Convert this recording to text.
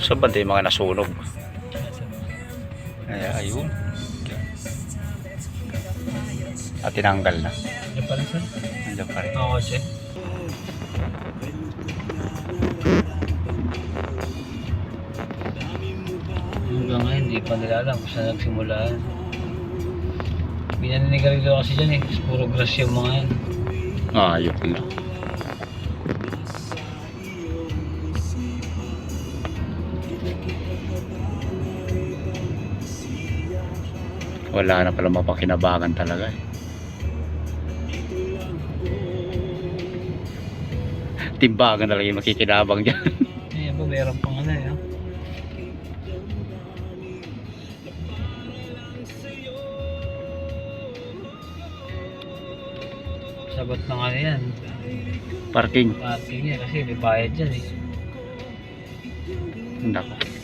So banda yung mga nasunog. Ay, ayun. At tinanggal na. Andiyan pa rin sir? Andiyan pa rin. Oo, sir. Hanggang ngayon, hindi pa nila kung saan nagsimulaan yan. Binaninigarilyo kasi dyan eh. Puro grass yung mga yan. Ah, ayun na. Wala na pala mapakinabangan talaga eh. Timbangan talaga yung makikinabang dyan. Eh, meron pang ano eh. Sagot ng ano yan. Parking. Parking yan kasi may bayad dyan eh. Nako.